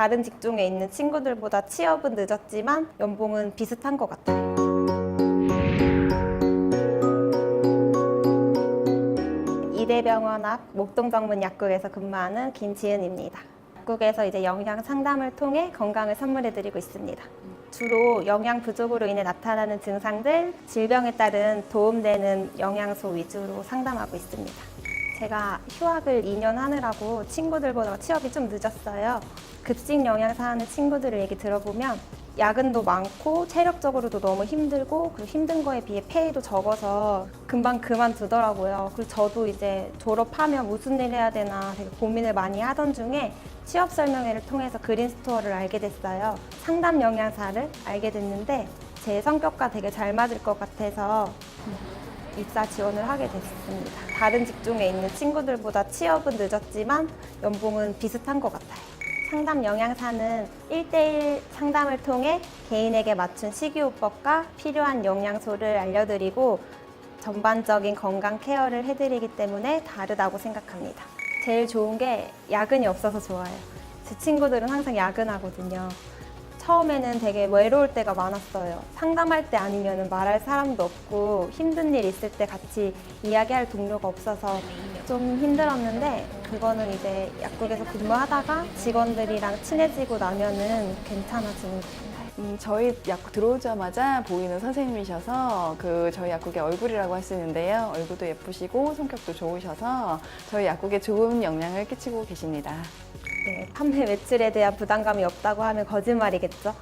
다른 직종에 있는 친구들보다 취업은 늦었지만 연봉은 비슷한 것 같아요. 이대병원 앞 목동정문 약국에서 근무하는 김지은입니다. 약국에서 이제 영양 상담을 통해 건강을 선물해드리고 있습니다. 주로 영양 부족으로 인해 나타나는 증상들, 질병에 따른 도움되는 영양소 위주로 상담하고 있습니다. 제가 휴학을 2년 하느라고 친구들보다 취업이 좀 늦었어요. 급식 영양사 하는 친구들을 얘기 들어보면 야근도 많고 체력적으로도 너무 힘들고 그리고 힘든 거에 비해 페이도 적어서 금방 그만두더라고요. 그리고 저도 이제 졸업하면 무슨 일 해야 되나 되게 고민을 많이 하던 중에 취업 설명회를 통해서 그린 스토어를 알게 됐어요. 상담 영양사를 알게 됐는데 제 성격과 되게 잘 맞을 것 같아서 입사 지원을 하게 됐습니다. 다른 직종에 있는 친구들보다 취업은 늦었지만 연봉은 비슷한 것 같아요. 상담 영양사는 1대1 상담을 통해 개인에게 맞춘 식이요법과 필요한 영양소를 알려드리고 전반적인 건강 케어를 해드리기 때문에 다르다고 생각합니다. 제일 좋은 게 야근이 없어서 좋아요. 제 친구들은 항상 야근하거든요. 처음에는 되게 외로울 때가 많았어요. 상담할 때 아니면 말할 사람도 없고 힘든 일 있을 때 같이 이야기할 동료가 없어서 좀 힘들었는데 그거는 이제 약국에서 근무하다가 직원들이랑 친해지고 나면은 괜찮아지는 것 같아요. 음, 저희 약국 들어오자마자 보이는 선생님이셔서 그 저희 약국의 얼굴이라고 할 수 있는데요. 얼굴도 예쁘시고 성격도 좋으셔서 저희 약국에 좋은 영향을 끼치고 계십니다. 네, 판매 매출에 대한 부담감이 없다고 하면 거짓말이겠죠.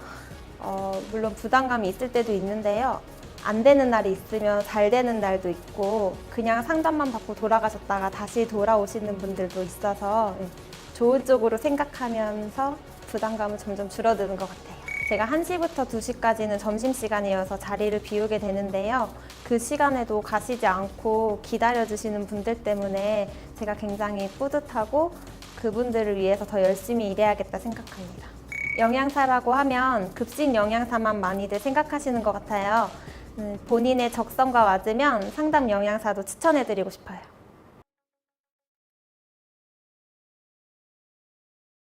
어, 물론 부담감이 있을 때도 있는데요. 안 되는 날이 있으면 잘 되는 날도 있고 그냥 상담만 받고 돌아가셨다가 다시 돌아오시는 분들도 있어서 네, 좋은 쪽으로 생각하면서 부담감은 점점 줄어드는 것 같아요. 제가 1시부터 2시까지는 점심시간이어서 자리를 비우게 되는데요. 그 시간에도 가시지 않고 기다려주시는 분들 때문에 제가 굉장히 뿌듯하고 그분들을 위해서 더 열심히 일해야겠다 생각합니다. 영양사라고 하면 급식 영양사만 많이들 생각하시는 것 같아요. 음, 본인의 적성과 맞으면 상담 영양사도 추천해드리고 싶어요.